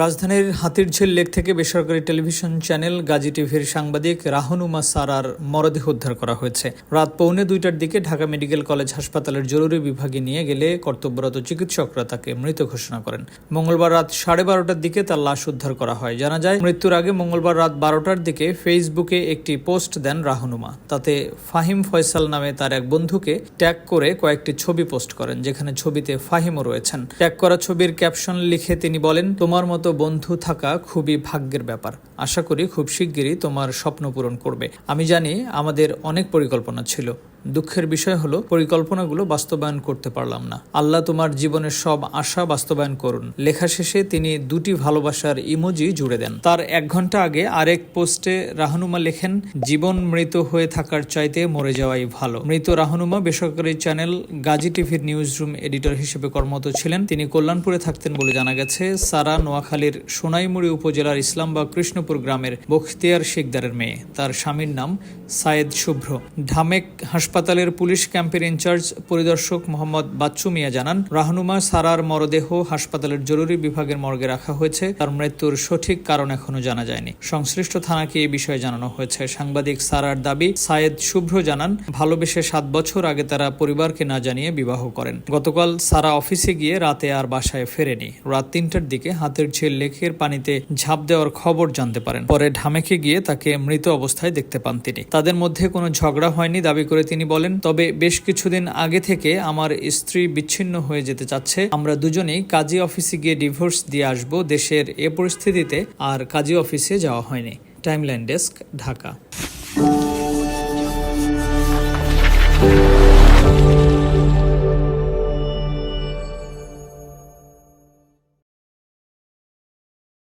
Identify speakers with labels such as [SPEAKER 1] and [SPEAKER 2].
[SPEAKER 1] রাজধানীর হাতিরঝিল লেক থেকে বেসরকারি টেলিভিশন চ্যানেল গাজী টিভির সাংবাদিক রাহনুমা সারার মরদেহ উদ্ধার করা হয়েছে। রাত পৌনে দুইটার দিকে ঢাকা মেডিকেল কলেজ হাসপাতালের জরুরি বিভাগে নিয়ে গেলে কর্তব্যরত চিকিৎসকরা তাকে মৃত ঘোষণা করেন। মঙ্গলবার রাত সাড়ে বারোটার দিকে তার লাশ উদ্ধার করা হয়। জানা যায়, মৃত্যুর আগে মঙ্গলবার রাত বারোটার দিকে ফেসবুকে একটি পোস্ট দেন রাহনুমা। তাতে ফাহিম ফয়সাল নামে তার এক বন্ধুকে ট্যাগ করে কয়েকটি ছবি পোস্ট করেন, যেখানে ছবিতে ফাহিমও রয়েছেন। ট্যাগ করা ছবির ক্যাপশন লিখে তিনি বলেন, তোমার মতো বন্ধু থাকা খুবই ভাগ্যের ব্যাপার। আশা করি খুব শিগগিরই তোমার স্বপ্ন পূরণ করবে। আমি জানি আমাদের অনেক পরিকল্পনা ছিল। দুঃখের বিষয় হলো, পরিকল্পনাগুলো বাস্তবায়ন করতে পারলাম না। আল্লাহ তোমার জীবনের সব আশা বাস্তবায়ন করুন। লেখা শেষে তিনি দুটি ভালোবাসার ইমোজি জুড়ে দেন। তার এক ঘণ্টা আগে আরেক পোস্টে রাহনুমা লেখেন, জীবন মৃত হয়ে থাকার চাইতে মরে যাওয়াই ভালো। মৃত রাহনুমা বেসরকারি চ্যানেল গাজী টিভির নিউজ রুম এডিটর হিসেবে কর্মরত ছিলেন। তিনি কল্যাণপুরে থাকতেন বলে জানা গেছে, সারা নোয়াখালীর সোনাইমুড়ি উপজেলার ইসলামবাগ কৃষ্ণপুর গ্রামের বখতিয়ার শিকদারের মেয়ে। তার স্বামীর নাম সায়েদ শুভ্র। ঢামেক হাসপাতালের পুলিশ ক্যাম্পের ইনচার্জ পরিদর্শক মোহাম্মদ বাচ্চু মিয়া জানান, রাহনুমা সারার মরদেহ হাসপাতালের জরুরি বিভাগের মর্গে রাখা হয়েছে, তার মৃত্যুর সঠিক কারণ এখনও জানা যায়নি। সংশ্লিষ্ট থানাকে এই বিষয়ে জানানো হয়েছে। সাংবাদিক সারার দাবি, সায়েদ শুভ্র জানান ভালোবেসে সাত বছর আগে তারা পরিবারকে না জানিয়ে বিবাহ করেন। গতকাল সারা অফিসে গিয়ে রাতে আর বাসায় ফেরেনি। রাত তিনটার দিকে হাতের ঝিল লেকের পানিতে ঝাঁপ দেওয়ার খবর জানতে পারেন। পরে ঢামেকে গিয়ে তাকে মৃত অবস্থায় দেখতে পান তিনি। তাদের মধ্যে কোনো ঝগড়া হয়নি, দাবি করে তিনি বলেন, তবে বেশ কিছুদিন আগে থেকে আমার স্ত্রী বিচ্ছিন্ন হয়ে যেতে চাচ্ছে। আমরা দুজনেই কাজী অফিসে গিয়ে ডিভোর্স দিয়ে আসব। দেশের এ পরিস্থিতিতে আর কাজী অফিসে যাওয়া হয়নি। Timeline desk, Dhaka.